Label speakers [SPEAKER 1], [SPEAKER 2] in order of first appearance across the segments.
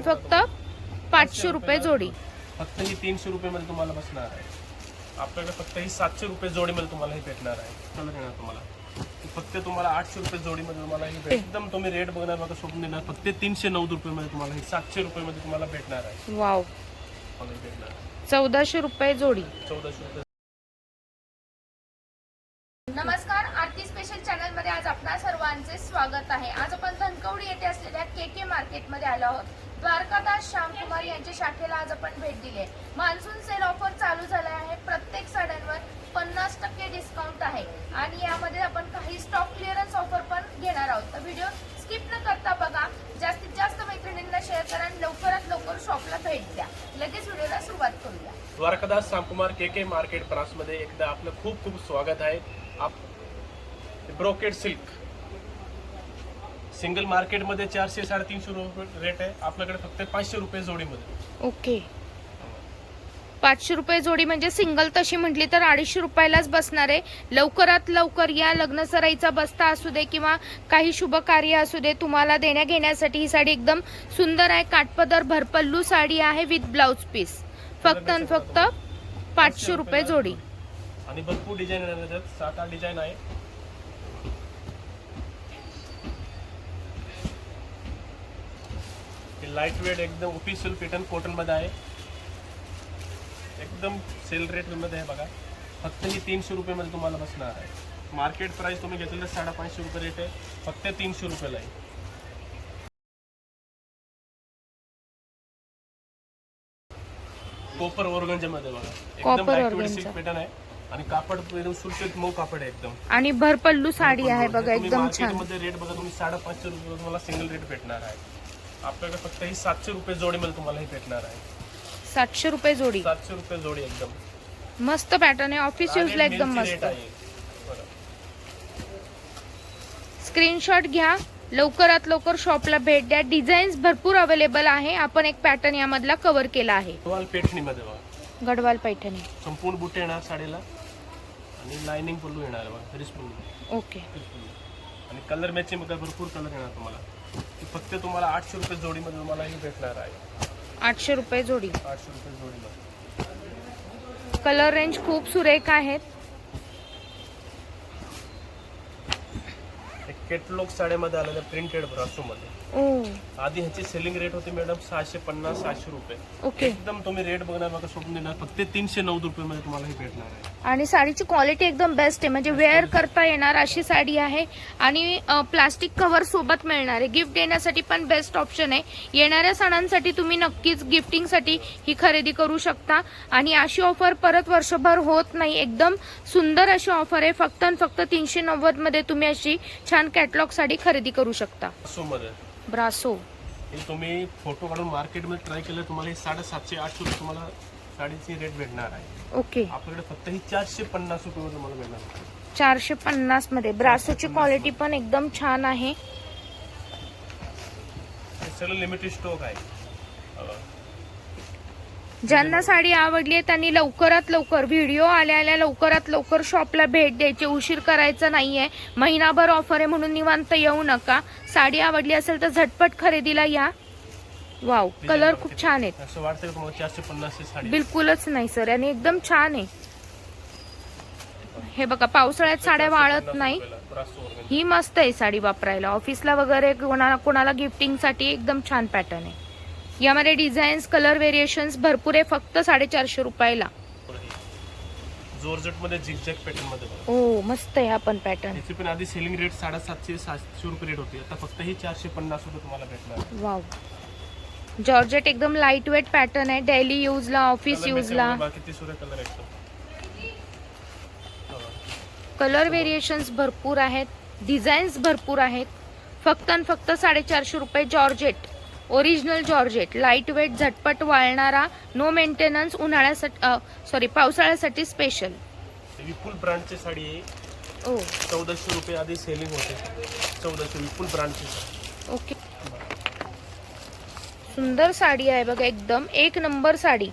[SPEAKER 1] आणि फक्त पाचशे रुपये जोडी.
[SPEAKER 2] फक्त ही तीनशे रुपये मध्ये तुम्हाला बसणार आहे. आपल्याकडे फक्त ही सातशे रुपये जोडीमध्ये तुम्हाला ही भेटणार आहे. कलर येणार तुम्हाला? फक्त तुम्हाला आठशे रुपये जोडीमध्ये तुम्हाला ही भेट एकदम तुम्ही रेट बघणार बघा सोडून देणार. फक्त तीनशे नऊ रुपये मध्ये तुम्हाला ही सातशे रुपये मध्ये तुम्हाला भेटणार आहे.
[SPEAKER 1] वाव. चौदाशे रुपये जोडी.
[SPEAKER 2] चौदाशे रुपये.
[SPEAKER 3] नमस्कार आरती स्पेशल चॅनलमध्ये आज आपणा सर्वांचे स्वागत आहे. आज आपण धनकवडी येथे असलेल्या के के मार्केटमध्ये आलो आहोत. द्वारकादास श्यामकुमार यांच्या शाखेला आज आपण भेट दिली आहे. मान्सून सेल ऑफर चालू झाला आहे. प्रत्येक साड्यांवर पन्नास टक्के डिस्काउंट आहे. आणि यामध्ये आपण काही स्टॉक क्लिअरन्स ऑफर पण घेणार आहोत. तर व्हिडिओ स्किप न करता बघा. जास्तीत जास्त मैत्रिणींना शेअर करा आणि लवकरात लवकर शॉपला भेट द्या. लगेच व्हिडिओला सुरुवात करूया.
[SPEAKER 2] Dwarkadas Shyamkumar K K market ब्रांचमध्ये एकदा आपलं खूप खूप स्वागत आहे. आप ब्रोकेड सिल्क. सिंगल मार्केटमध्ये चारशे साडेतीनशे रुपये रेट आहे. आपल्याकडे फक्त पाचशे रुपये जोडीमध्ये.
[SPEAKER 1] ओके. पाचशे रुपये जोडी म्हणजे सिंगल तशी म्हटली तर अडीचशे रुपयालाच बसणार आहे. लवकरात लवकर या लग्न सराईचा बस्ता असू दे किंवा काही शुभ कार्य असू दे तुम्हाला देण्या घेण्यासाठी ही साडी एकदम सुंदर आहे. काटपदर भरपल्लू साडी आहे विथ ब्लाउज पीस फक्त आणि फक्त पाचशे रुपये जोडी.
[SPEAKER 2] आणि भरपूर डिझाईन सात आठ डिझाईन आहे. लाइट वेट एकदम ऑफिशियल पेटर्न कॉटनमध्ये आहे एकदम सेल रेटमध्ये आहे बघा फक्त ही तीनशे रुपये मध्ये तुम्हाला बसणार आहे मार्केट प्राइस तुम्ही घेतलेलं साडेपाचशे रुपये रेट आहे फक्त तीनशे रुपयाला आहे कोपरमध्ये बघा एकदम
[SPEAKER 1] लाइट.
[SPEAKER 2] सिल्क पॅटर्न आहे आणि कापड एकदम सुरक्षित मऊ कापड आहे एकदम।
[SPEAKER 1] आणि भरपल्लू साडी आहे बघा एकदम छान.
[SPEAKER 2] मार्केटमध्ये रेट बघा तुम्ही साडेपाचशे रुपये तुम्हाला सिंगल रेट भेटणार आहे. आपल्याकडे फक्त ही सातशे रुपये जोडीमध्ये तुम्हाला ही भेटणार आहे.
[SPEAKER 1] सातशे रुपये जोडी?
[SPEAKER 2] सातशे रुपये जोडी एकदम.
[SPEAKER 1] मस्त पॅटर्न आहे ऑफिस युजला
[SPEAKER 2] आणि
[SPEAKER 1] एकदम
[SPEAKER 2] मिलची
[SPEAKER 1] मस्त.
[SPEAKER 2] rate आहे. बरं.
[SPEAKER 1] स्क्रीनशॉट घ्या. लवकरात लवकर शॉपला भेट द्या. डिझाईन्स भरपूर अवेलेबल आहे. आपण एक पॅटर्न यामधला कव्हर केला आहे.
[SPEAKER 2] तुम्हाला पेठणीमध्ये बघा.
[SPEAKER 1] गडवाल पैठणी.
[SPEAKER 2] संपूर्ण बुट्टे येणार साडीला. आणि लाइनिंग पल्लू येणार बघा. पल्लू
[SPEAKER 1] ओके.
[SPEAKER 2] आणि कलर मॅचिंग बघा भरपूर कलर येणार तुम्हाला. फक्त तुम्हाला आठशे रुपये जोडीमध्ये तुम्हाला ही भेटणार आहे.
[SPEAKER 1] आठशे रुपये जोडी.
[SPEAKER 2] आठशे रुपये जोडीमध्ये
[SPEAKER 1] कलर रेंज खूप सुरेख आहेत.
[SPEAKER 2] एक केटलॉग साड्यामध्ये आलेल्या प्रिंटेड ब्रासोमध्ये आधी ह्याची सेलिंग रेट होती मॅडम सहाशे पन्नास सहाशे रुपये.
[SPEAKER 1] ओके.
[SPEAKER 2] एकदम तुम्ही रेट बघणार बघा सोडून देणार. फक्त तीनशे नऊ रुपये मध्ये तुम्हाला हे भेटणार आहे.
[SPEAKER 1] आणि साडीची क्वालिटी एकदम बेस्ट आहे. म्हणजे वेअर करता येणार अशी साडी आहे. आणि प्लास्टिक कव्हर सोबत मिळणार आहे. गिफ्ट देण्यासाठी पण बेस्ट ऑप्शन आहे. येणाऱ्या सणांसाठी तुम्ही नक्कीच गिफ्टिंगसाठी ही खरेदी करू शकता. आणि अशी ऑफर परत वर्षभर होत नाही. एकदम सुंदर अशी ऑफर आहे. फक्त आणि फक्त तीनशे नव्वदमध्ये तुम्ही अशी छान कॅटलॉग साडी खरेदी करू शकता. ब्रासो.
[SPEAKER 2] हे तुम्ही फोटो काढून मार्केटमध्ये ट्राय केलं तुम्हाला हे साडेसातशे आठशे रुपये तुम्हाला साडीची रेट भेटणार आहे.
[SPEAKER 1] ओके.
[SPEAKER 2] आपल्याकडे फक्त ही चारशे पन्नास रुपये तुम्हाला भेटणार.
[SPEAKER 1] चारशे पन्नासमध्ये. ब्रासोची क्वालिटी पण एकदम छान आहे.
[SPEAKER 2] हे सगळं लिमिटेड स्टॉक आहे.
[SPEAKER 1] ज्यांना साडी आवडली आहे त्यांनी लवकरात लवकर व्हिडिओ आल्या आल्या लवकरात लवकर शॉपला भेट द्यायची. उशीर करायचा नाहीये. महिनाभर ऑफर आहे म्हणून निवांत येऊ नका. साडी आवडली असेल तर झटपट खरेदीला या. वाव कलर खूप छान आहेत. बिलकुलच नाही सर आणि एकदम छान आहे. हे बघा पावसाळ्यात साड्या वाळत नाही. ही मस्त आहे साडी वापरायला. ऑफिसला वगैरे कोणाला कोणाला गिफ्टिंगसाठी एकदम छान पॅटर्न आहे. यामध्ये डिझाईन्स कलर व्हेरिएशन्स भरपूर आहे फक्त साडेचारशे रुपयाला.
[SPEAKER 2] जॉर्जेटमध्ये झिगझॅग पॅटर्नमध्ये बघा.
[SPEAKER 1] ओ मस्त आहे हा पण पॅटर्न.
[SPEAKER 2] पण आधी सेलिंग रेट साडेसातशे सातशे रुपये रेट होती. आता फक्त ही चारशे पन्नास रुपये तुम्हाला भेटणार.
[SPEAKER 1] वाव. जॉर्जेट एकदम लाइट वेट पॅटर्न आहे डेली यूजला ऑफिस
[SPEAKER 2] बाकी ते सुद्धा कलर
[SPEAKER 1] कलर व्हेरिएशन्स भरपूर आहेत. डिझाईन्स भरपूर आहेत. फक्त आणि फक्त साडेचारशे रुपये georgette. Original georgette light weight झटपट वाळणारा नो मेंटेनन्स उन्हाळ्यासाठी सॉरी पावसाळ्यासाठी स्पेशल
[SPEAKER 2] विपुल ब्रँडची साडी आहे.
[SPEAKER 1] ओ.
[SPEAKER 2] चौदाशे रुपये आधी सेलिंग होते. चौदाशे विपुल ब्रँडची साडी.
[SPEAKER 1] ओके. सुंदर साडी आहे बघा एकदम. एक नंबर साडी.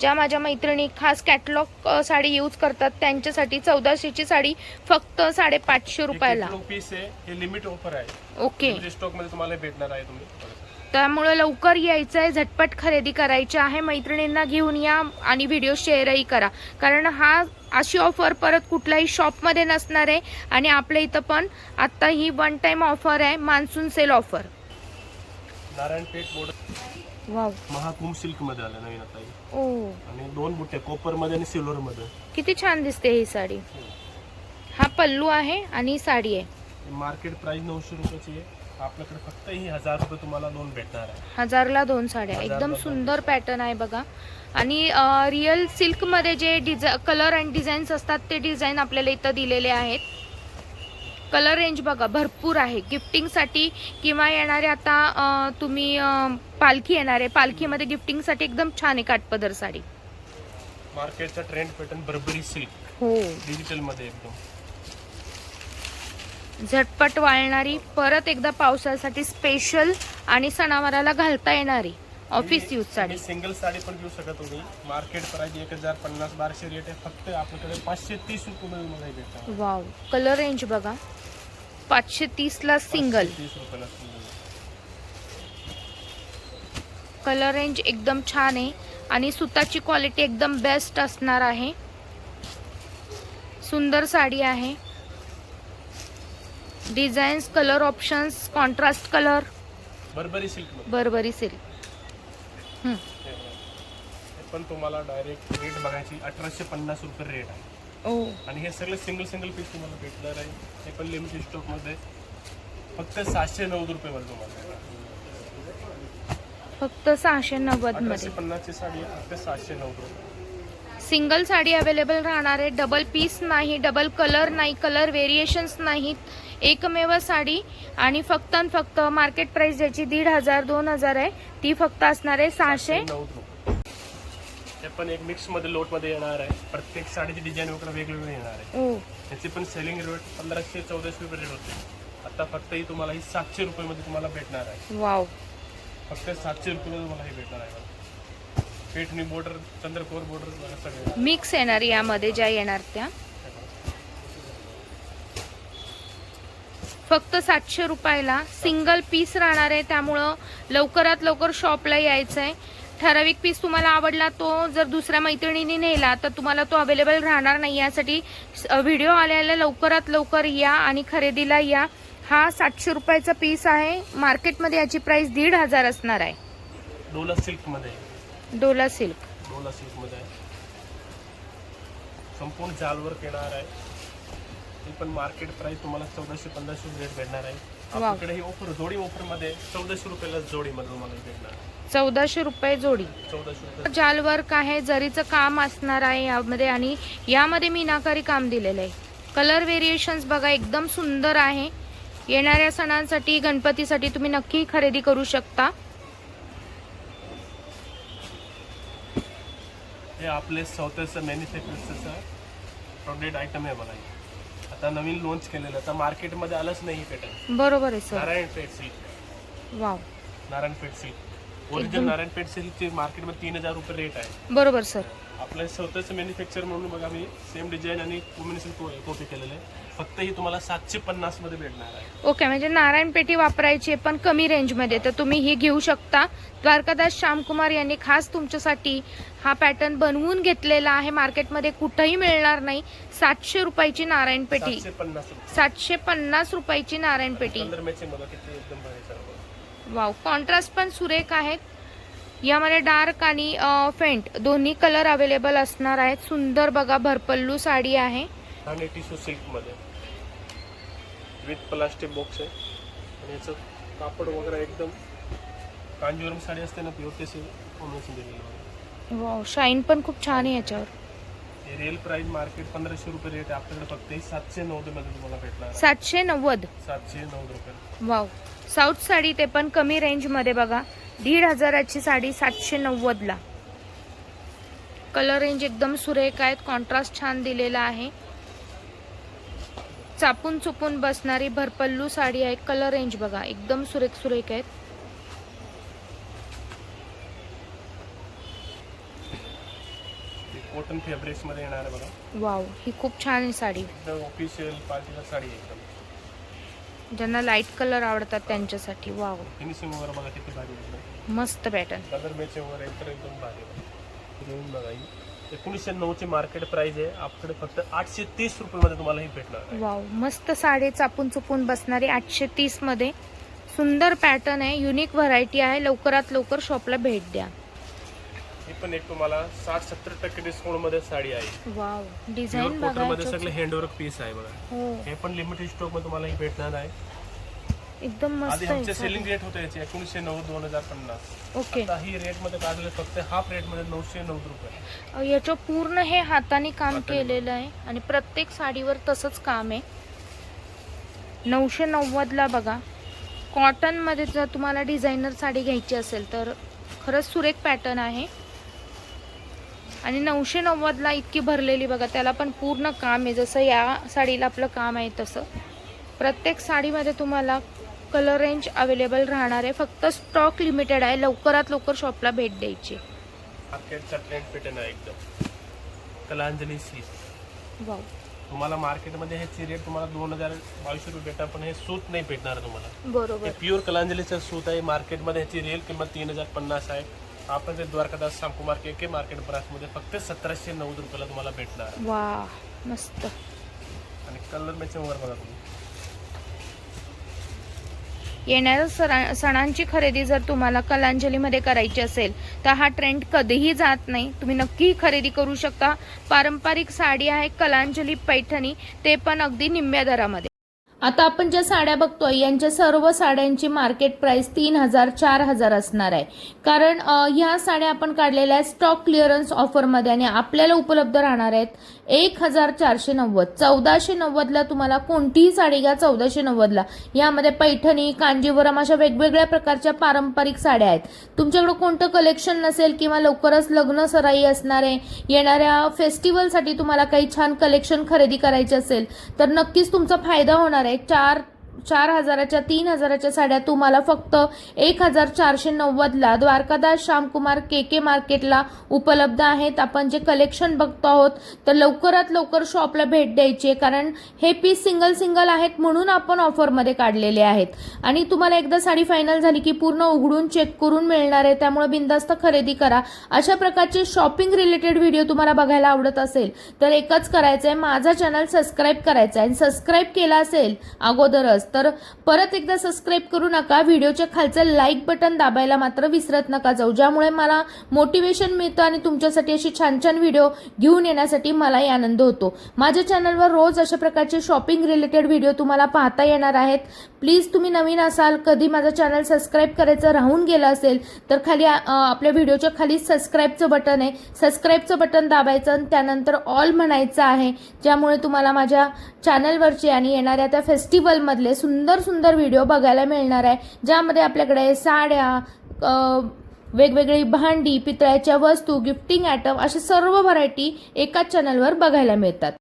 [SPEAKER 1] ज्या माझ्या मैत्रिणी खास कॅटलॉग साडी यूज करतात त्यांच्यासाठी चौदाशेची साडी फक्त साडेपाचशे रुपयाला.
[SPEAKER 2] पीस आहे. हे लिमिट ऑफर आहे.
[SPEAKER 1] ओके.
[SPEAKER 2] स्टॉकमध्ये तुम्हाला भेटणार आहे तुम्ही.
[SPEAKER 1] त्यामुळं लवकर यायचं आहे झटपट खरेदी करायची आहे. मैत्रिणींना घेऊन या आणि व्हिडिओ शेअरही करा. कारण हा अशी ऑफर परत कुठल्याही शॉपमध्ये नसणार आहे. आणि आपल्या इथं पण आत्ता ही वन टाइम ऑफर आहे monsoon sale offer wow
[SPEAKER 2] Mahakumbh सिल्कमध्ये आलं नवीन आता हे.
[SPEAKER 1] ओ.
[SPEAKER 2] आणि दोन बुट्टे कॉपरमध्ये आणि सिल्वर मध्ये
[SPEAKER 1] किती छान दिसते ही साडी. हा. पल्लू आहे आणि ही साडी आहे.
[SPEAKER 2] मार्केट प्राइस नऊशे रुपयाची आहे. आपल्याकडे फक्त ही हजार रुपये तुम्हाला दोन भेटणार आहे.
[SPEAKER 1] हजारला दोन साड्या.
[SPEAKER 2] हजारला
[SPEAKER 1] एकदम
[SPEAKER 2] दोन.
[SPEAKER 1] सुंदर पॅटर्न आहे बघा. आणि रिअल सिल्कमध्ये जे डिझा कलर अँड डिझाईन्स असतात ते डिझाईन आपल्याला इथं दिलेले आहेत. कलर रेंज बघा भरपूर आहे. गिफ्टिंगसाठी किंवा येणारे आता अं, तुम्ही अं, पालखी येणार आहे. पालखीमध्ये गिफ्टिंगसाठी एकदम छान आहे काटपदर साडी.
[SPEAKER 2] मार्केटचा ट्रेंड पॅटर्न बर्बरी सिल्क
[SPEAKER 1] हो.
[SPEAKER 2] डिजिटलमध्ये एकदम.
[SPEAKER 1] झटपट वाळणारी परत एकदा पावसाळ्यासाठी स्पेशल आणि सणावाराला घालता येणारी office use sari.
[SPEAKER 2] Single sari पण घेऊ शकत तुम्ही मार्केट प्राइस एक हजार पन्नास बाराशे रेट आहे. फक्त आपल्याकडे पाचशे तीस रुपये
[SPEAKER 1] वाव कलर रेंज बघा. पाचशे तीस ला सिंगल. कलर रेंज एकदम छान आहे आणि सुताची क्वालिटी एकदम बेस्ट असणार आहे. सुंदर साडी आहे. Designs colour options contrast colour.
[SPEAKER 2] Burberry silk
[SPEAKER 1] Burberry silk.
[SPEAKER 2] पण तुम्हाला डायरेक्ट रेट बघायची अठराशे पन्नास रुपये रेट आहे.
[SPEAKER 1] ओ.
[SPEAKER 2] आणि हे सगळे सिंगल सिंगल पीस तुम्हाला भेटणार आहे. हे पण लिमिटेड स्टॉकमध्ये. फक्त सातशे नव्वद रुपये मध्ये तुम्हाला.
[SPEAKER 1] फक्त सहाशे नव्वदमध्ये.
[SPEAKER 2] पन्नासची साडी आहे फक्त सातशे नव्वद रुपये.
[SPEAKER 1] सिंगल साडी अवेलेबल राहणार आहे. डबल पीस नाही डबल कलर नाही कलर व्हेरिएशन्स नाहीत एकमेव साडी आणि फक्त आणि फक्त मार्केट प्राइस ज्याची दीड हजार दोन हजार आहे ती फक्त असणार आहे सहाशे.
[SPEAKER 2] हे पण एक मिक्समध्ये लोटमध्ये येणार आहे. प्रत्येक साडीची डिझाईन वगैरे वेगवेगळी येणार आहे.
[SPEAKER 1] ओ
[SPEAKER 2] याची पण सेलिंग रेट पंधराशे चौदाशे रुपये रेट होते. आता फक्त ही तुम्हाला ही सातशे रुपये मध्ये तुम्हाला भेटणार आहे.
[SPEAKER 1] वाव.
[SPEAKER 2] फक्त सातशे रुपये मध्ये तुम्हाला हे भेटणार आहे. पेटणी बॉर्डर चंद्रकोर बॉर्डर सगळे
[SPEAKER 1] मिक्स येणार यामध्ये ज्या येणार त्या. फक्त सातशे रुपयाला. सिंगल पीस राहणार आहे. त्यामुळं लवकरात लवकर शॉपला यायचं आहे ठराविक पीस तुम्हाला आवडला तो जर दुसऱ्या मैत्रिणीने नेला तर तुम्हाला तो अवेलेबल राहणार नाही. यासाठी व्हिडिओ आल्याला लवकरात लवकर या आणि खरेदीला या. हा सातशे रुपयाचा पीस आहे. मार्केटमध्ये याची प्राइस दीड हजार असणार आहे.
[SPEAKER 2] डोला सिल्कमध्ये.
[SPEAKER 1] डोला सिल्क.
[SPEAKER 2] डोला सिल्कमध्ये संपूर्ण जालवर येणार आहे. ही पण मार्केट प्राइस तुम्हाला चौदाशे पंधराशे रेट भेटणार आहे. आपल्याकडे ही ऑफर जोडी ऑफरमध्ये चौदाशे रुपयाला जोडी मध्ये तुम्हाला भेटणार.
[SPEAKER 1] चौदाशे रुपये जोडी
[SPEAKER 2] चौदाशे
[SPEAKER 1] जाल वर्क आहे जरीचं काम असणार आहे यामध्ये आणि यामध्ये मीनाकारी काम दिलेलं आहे कलर व्हेरिएशन्स बघा एकदम सुंदर आहे येणाऱ्या सणांसाठी गणपतीसाठी तुम्ही नक्की खरेदी करू शकता
[SPEAKER 2] हे आपले स्वतःचं मॅन्युफॅक्चरचं प्रोडक्ट आयटम आहे बघा. आता नवीन लॉन्च केलेलं आता मार्केटमध्ये आलंच नाही पॅटर्न
[SPEAKER 1] बरोबर आहे sir
[SPEAKER 2] Narayanpeth silk
[SPEAKER 1] wow
[SPEAKER 2] Narayanpeth silk original Narayanpeth सिल्कची मार्केटमध्ये तीन हजार रुपये रेट आहे.
[SPEAKER 1] बरोबर सर
[SPEAKER 2] आपलं स्वतःचं मॅन्युफॅक्चर म्हणून बघा मी सेम डिझाईन आणि कॉम्बिनेशन कॉपी केलेलं आहे. फक्त ही तुम्हाला सातशे पन्नासमध्ये भेटणार आहे.
[SPEAKER 1] ओके म्हणजे नारायण पेठी वापरायची आहे, पण कमी रेंजमध्ये. तर तुम्ही ही घेऊ शकता. द्वारकादास श्यामकुमार यांनी खास तुमच्यासाठी हा पॅटर्न बनवून घेतलेला आहे. मार्केटमध्ये कुठंही मिळणार नाही. सातशे रुपयाची नारायण पेठी
[SPEAKER 2] सातशे पन्नास रुपये.
[SPEAKER 1] सातशे पन्नास रुपयाची नारायण पेठी
[SPEAKER 2] कलर मॅचिंग बघा किती एकदम भारी सर्व
[SPEAKER 1] वाव कॉन्ट्रास्ट पण सुरेख आहेत. यामध्ये डार्क आणि फेंट दोन्ही कलर अवेलेबल असणार आहेत. सुंदर बघा भरपल्लू साडी आहे.
[SPEAKER 2] आणि टिश्यू सिल्कमध्ये. विथ प्लास्टिक बॉक्स आहे. आणि याचं कापड वगैरे एकदम कांजीवरम साडी असते ना प्युअर ते कॉम्बिनेशन दिलेलं आहे.
[SPEAKER 1] वाव शाईन पण खूप छान आहे याच्यावर.
[SPEAKER 2] हे रिअल प्राइस मार्केट पंधराशे रुपये रेट आहे. आपल्याकडे फक्त हे सातशे नव्वदमध्ये तुम्हाला भेटणार आहे.
[SPEAKER 1] सातशे नव्वद?
[SPEAKER 2] सातशे नव्वद रुपये.
[SPEAKER 1] वाव साऊथ साडी ते पण कमी रेंजमध्ये बघा. दीड हजाराची साडी सातशे नव्वदला कलर रेंज एकदम सुरेख आहेत. कॉन्ट्रास्ट छान दिलेला आहे. चापून चुपून बसणारी भरपल्लू साडी आहे. कलर रेंज बघा. एकदम सुरेख सुरेख आहेत.
[SPEAKER 2] कॉटन फॅब्रिक्समध्ये येणार आहे बघा.
[SPEAKER 1] वाव ही खूप छान आहे साडी.
[SPEAKER 2] ऑफिशियल पार्टीला साडी आहे एकदम.
[SPEAKER 1] ज्यांना लाइट कलर आवडतात त्यांच्यासाठी. वाव
[SPEAKER 2] फिनिशिंग वगैरे बघा किती भारी आहे.
[SPEAKER 1] मस्त पॅटर्न
[SPEAKER 2] कलर वगैरे तर एकदम भारी आहे. बघा ही. एकोणीसशे नऊची मार्केट प्राइस आहे. आपल्याकडे फक्त आठशे तीस रुपयामध्ये तुम्हाला ही भेटणार आहे.
[SPEAKER 1] वाव मस्त साडे चापून चुपून बसणारी आठशे तीसमध्ये. सुंदर पॅटर्न आहे युनिक व्हरायटी आहे. लवकरात लवकर शॉपला भेट द्या.
[SPEAKER 2] ही पण एक तुम्हाला साठ सत्तर टक्के डिस्काउंटमध्ये साडी आहे.
[SPEAKER 1] वाव डिझाईन
[SPEAKER 2] मध्ये सगळे हँडवर्क पीस आहे बघा.
[SPEAKER 1] हो.
[SPEAKER 2] हे पण लिमिटेड स्टॉकमध्ये तुम्हाला ही भेटणार आहे.
[SPEAKER 1] एकदम मस्त
[SPEAKER 2] आधी आमचे सेलिंग रेट होते याचे एकोणीसशे नऊ दोन हजार पन्नास.
[SPEAKER 1] ओके.
[SPEAKER 2] आता ही रेटमध्ये काढले फक्त हाफ रेटमध्ये नऊशे नऊ रुपये.
[SPEAKER 1] अ, याचं पूर्ण हे हाताने काम
[SPEAKER 2] हाताने.
[SPEAKER 1] केलेलं आहे आणि प्रत्येक साडीवर तसंच काम आहे. नऊशे नव्वदला बघा. कॉटनमध्ये जर तुम्हाला डिझायनर साडी घ्यायची असेल तर खरंच सुरेख पॅटर्न आहे. आणि नऊशे नव्वदला इतकी भरलेली बघा त्याला पण पूर्ण काम आहे. जसं या साडीला आपलं काम आहे तसं. प्रत्येक साडीमध्ये तुम्हाला कलर रेंज अवेलेबल राहणार आहे. फक्त स्टॉक लिमिटेड आहे. लवकरात लवकर शॉपला भेट द्यायची.
[SPEAKER 2] कलांजली सी
[SPEAKER 1] वाव
[SPEAKER 2] तुम्हाला मार्केटमध्ये ह्याची रेट तुम्हाला दोन हजार बावीसशे रुपये भेटणार पण हे सूत नाही भेटणार तुम्हाला.
[SPEAKER 1] बरोबर.
[SPEAKER 2] हे प्युअर कलांजलीचं सूत आहे. मार्केटमध्ये ह्याची रिअल किंमत तीन हजार पन्नास आहे. आपण ते द्वारकादास शामकुमार के के मार्केट ब्रासमध्ये फक्त सतराशे नव्वद रुपयाला तुम्हाला भेटणार.
[SPEAKER 1] वा मस्त.
[SPEAKER 2] आणि कलर मॅचिंग वर बघा तुम्ही.
[SPEAKER 1] येणाऱ्या सरा सणांची खरेदी जर तुम्हाला कलांजलीमध्ये करायची असेल तर हा ट्रेंड कधीही जात नाही. तुम्ही नक्की खरेदी करू शकता. पारंपरिक साडी आहे कलांजली पैठणी ते पण अगदी निम्म्या दरामध्ये. आता आपण ज्या साड्या बघतोय यांच्या सर्व साड्यांची मार्केट प्राइस तीन हजार चार हजार असणार आहे. कारण ह्या साड्या आपण काढलेल्या स्टॉक क्लिअरन्स ऑफरमध्ये आणि आपल्याला उपलब्ध राहणार आहेत एक हजार चारशे नव्वद. चौदाशे नव्वदला तुम्हाला कोणतीही साडी घ्या चौदाशे नव्वदला. यामध्ये पैठणी कांजीवरम अशा वेगवेगळ्या प्रकारच्या पारंपरिक साड्या आहेत. तुमच्याकडे कोणतं कलेक्शन नसेल किंवा लवकरच लग्न सराई असणारे येणाऱ्या फेस्टिवलसाठी तुम्हाला काही छान कलेक्शन खरेदी करायचे असेल तर नक्कीच तुमचा फायदा होणार आहे. चार चार हजाराच्या तीन हजाराच्या साड्या तुम्हाला फक्त एक हजार चारशे नव्वदला द्वारकादास श्यामकुमार के के मार्केटला उपलब्ध आहेत. आपण जे कलेक्शन बघतो आहोत तर लवकरात लवकर शॉपला भेट द्यायची आहे. कारण हे पीस सिंगल सिंगल आहेत म्हणून आपण ऑफरमध्ये काढलेले आहेत. आणि तुम्हाला एकदा साडी फायनल झाली की पूर्ण उघडून चेक करून मिळणार आहे. त्यामुळे बिंदास्त खरेदी करा. अशा प्रकारचे शॉपिंग रिलेटेड व्हिडिओ तुम्हाला बघायला आवडत असेल तर एकच करायचं आहे माझा चॅनल सबस्क्राईब करायचा आहे. आणि सबस्क्राईब केला असेल अगोदरच तर परत एकदा सबस्क्राईब करू नका. व्हिडिओच्या खालचं लाईक बटन दाबायला मात्र विसरत नका जाऊ. ज्यामुळे मला मोटिवेशन मिळतं आणि तुमच्यासाठी अशी छान छान व्हिडिओ घेऊन येण्यासाठी मलाही आनंद होतो. माझ्या चॅनलवर रोज अशा प्रकारचे शॉपिंग रिलेटेड व्हिडिओ तुम्हाला पाहता येणार आहेत. प्लीज तुम्ही नवीन असाल कधी माझं चॅनल सबस्क्राईब करायचं राहून गेलं असेल तर खाली आपल्या व्हिडिओच्या खाली सबस्क्राईबचं बटन आहे. सबस्क्राईबचं बटन दाबायचं आणि त्यानंतर ऑल म्हणायचं आहे. ज्यामुळे तुम्हाला माझ्या चॅनलवरचे आणि येणाऱ्या त्या फेस्टिवलमधले सुंदर सुंदर व्हिडिओ बघायला मिळणार आहे. ज्यामध्ये आपल्याकडे साड्या वेगवेगळी भांडी पितळ्याच्या वस्तू गिफ्टिंग आयटम अशा सर्व व्हरायटी एकाच चॅनलवर बघायला मिळतात.